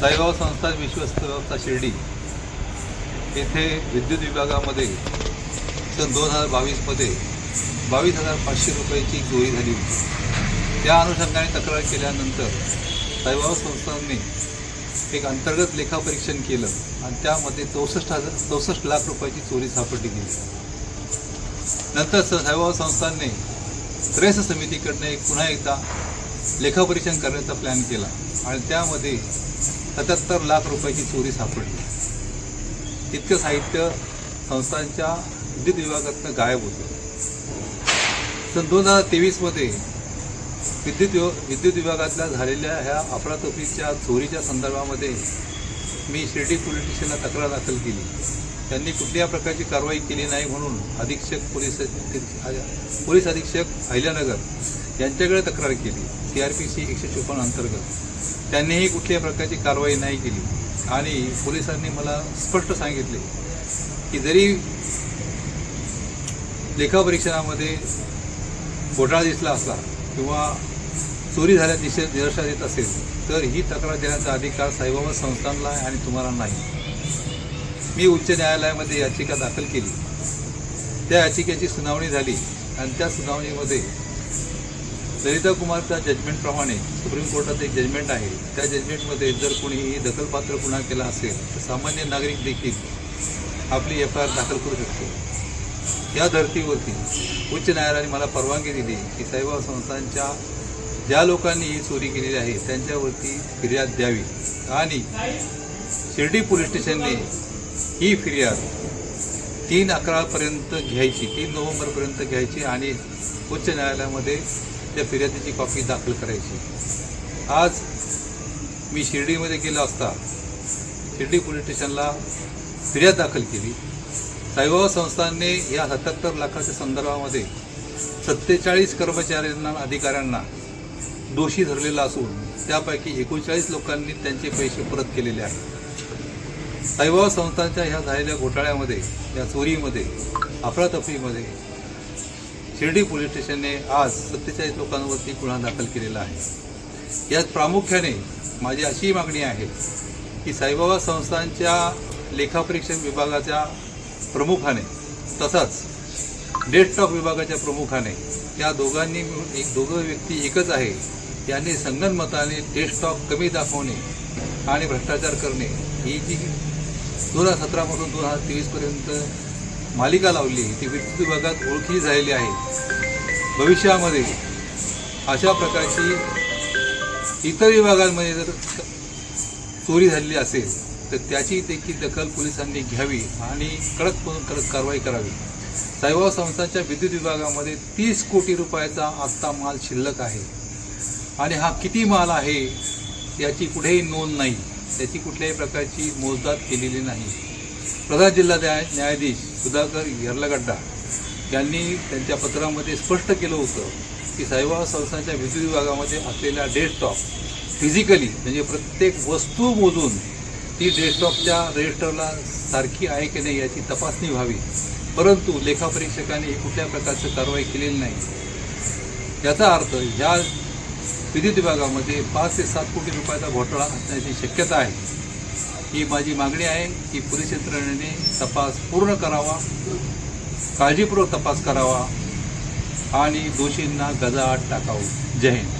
साईबाबा संस्थान विश्वस्त व्यवस्था शिर्डी येथे विद्युत विभागामध्ये सन दोन हजार बावीसमध्ये बावीस हजार पाचशे रुपयाची चोरी झाली होती. त्या अनुषंगाने तक्रार केल्यानंतर साईबाबा संस्थानने एक अंतर्गत लेखापरीक्षण केलं आणि त्यामध्ये चौसष्ट हजार चौसष्ट लाख रुपयाची चोरी सापडली गेली. नंतर स- साईबाबा संस्थानने प्रेस समितीकडनं एक पुन्हा एकदा लेखापरीक्षण करण्याचा प्लॅन केला आणि त्यामध्ये सत्याहत्तर लाख रुपयाची चोरी सापडली. इतकं साहित्य संस्थांच्या विद्युत विभागातनं गायब होतं. सन दोन हजार तेवीसमध्ये विद्युत विद्युत विभागातल्या झालेल्या ह्या अफरातफरीच्या चोरीच्या संदर्भामध्ये मी शिर्डी पोलीस स्टेशनला तक्रार दाखल केली. त्यांनी कुठल्या प्रकारची कारवाई केली नाही म्हणून अधीक्षक पोलीस पोलीस अधीक्षक अहिल्यानगर यांच्याकडे तक्रार केली. सी आर पी सी एकशे चोपन्न अंतर्गत. त्यांनीही कुठल्याही प्रकारची कारवाई नाही केली. आणि पोलिसांनी मला स्पष्ट सांगितले की जरी लेखापरीक्षणामध्ये घोटाळा दिसला असला किंवा चोरी झाल्या दिशे निदर्शनात देत असेल तर ही तक्रार देण्याचा अधिकार साईबाबा संस्थानला आहे आणि तुम्हाला नाही. मी उच्च न्यायालयामध्ये याचिका दाखल केली. त्या याचिकेची सुनावणी झाली आणि त्या सुनावणीमध्ये सरिता कुमारच्या जजमेंटप्रमाणे सुप्रीम कोर्टात एक जजमेंट आहे. त्या जजमेंटमध्ये जर कोणीही दखलपात्र गुन्हा केला असेल तर सामान्य नागरिक देखील आपली एफ आय आर दाखल करू शकतो. या धर्तीवरती उच्च न्यायालयाने मला परवानगी दिली की साईबाबा संस्थांच्या ज्या लोकांनी ही चोरी केलेली आहे त्यांच्यावरती फिर्याद द्यावी. आणि शिर्डी पोलीस स्टेशनने ही फिर्याद तीन अकरापर्यंत घ्यायची तीन नोव्हेंबरपर्यंत घ्यायची आणि उच्च न्यायालयामध्ये त्या फिर्यादीची कॉपी दाखल करायची. आज मी शिर्डीमध्ये गेलो असता शिर्डी पोलीस स्टेशनला फिर्याद दाखल केली. साईबाबा संस्थांनी या सत्याहत्तर लाखाच्या संदर्भामध्ये सत्तेचाळीस कर्मचाऱ्यांना अधिकाऱ्यांना दोषी धरलेला असून त्यापैकी एकोणचाळीस लोकांनी त्यांचे पैसे परत केलेले आहेत. साईबाबा संस्थांच्या ह्या झालेल्या घोटाळ्यामध्ये या चोरीमध्ये अफरातफरीमध्ये शिर्डी पोलीस स्टेशनने आज सत्तेचाळीस लोकांवरती गुन्हा दाखल केलेला आहे. यात प्रामुख्याने माझी अशी मागणी आहे की साईबाबा संस्थांच्या लेखापरीक्षण विभागाच्या प्रमुखाने तसंच डेस्कटॉप विभागाच्या प्रमुखाने या दोघांनी मिळून एक दोघं व्यक्ती एकच आहे यांनी संगनमताने डेस्कटॉप कमी दाखवणे आणि भ्रष्टाचार करणे ही जी दोन हजार सतरापासून दोन हजार तेवीसपर्यंत मालिका लावली ती विद्युत विभागात ओळखली झालेली आहे. भविष्यामध्ये अशा प्रकारची इतर विभागांमध्ये जर चोरी झालेली असेल तर त्याची देखील दखल पोलिसांनी घ्यावी आणि कडक कडक कारवाई करावी. साईबाबा संस्थांच्या विद्युत विभागामध्ये तीस कोटी रुपयाचा आत्ता माल शिल्लक आहे. आणि हा किती माल आहे याची कुठेही नोंद नाही. त्याची कुठल्याही प्रकारची मोजदाद केलेली नाही. प्रधान जिल्हा न्यायाधीश सुधाकर यर्लगड्डा यांनी त्यांच्या पत्रामध्ये स्पष्ट केलं होतं की साईबाबा संस्थांच्या विद्युत विभागामध्ये असलेल्या डेस्कटॉप फिजिकली म्हणजे प्रत्येक वस्तू मोजून ती डेस्कटॉपच्या रजिस्टरला सारखी आहे की नाही याची तपासणी व्हावी. परंतु लेखापरीक्षकाने कुठल्या प्रकारचं कारवाई केलेली नाही. याचा अर्थ या विद्युत विभागामध्ये पाच ते सात कोटी रुपयाचा घोटाळा असण्याची शक्यता आहे. ही माझी मागणी आहे की पोलीस यंत्रणेने तपास पूर्ण करावा काळजीपूर्वक तपास करावा आणि दोषींना गजाआड टाकावं. जय हिंद.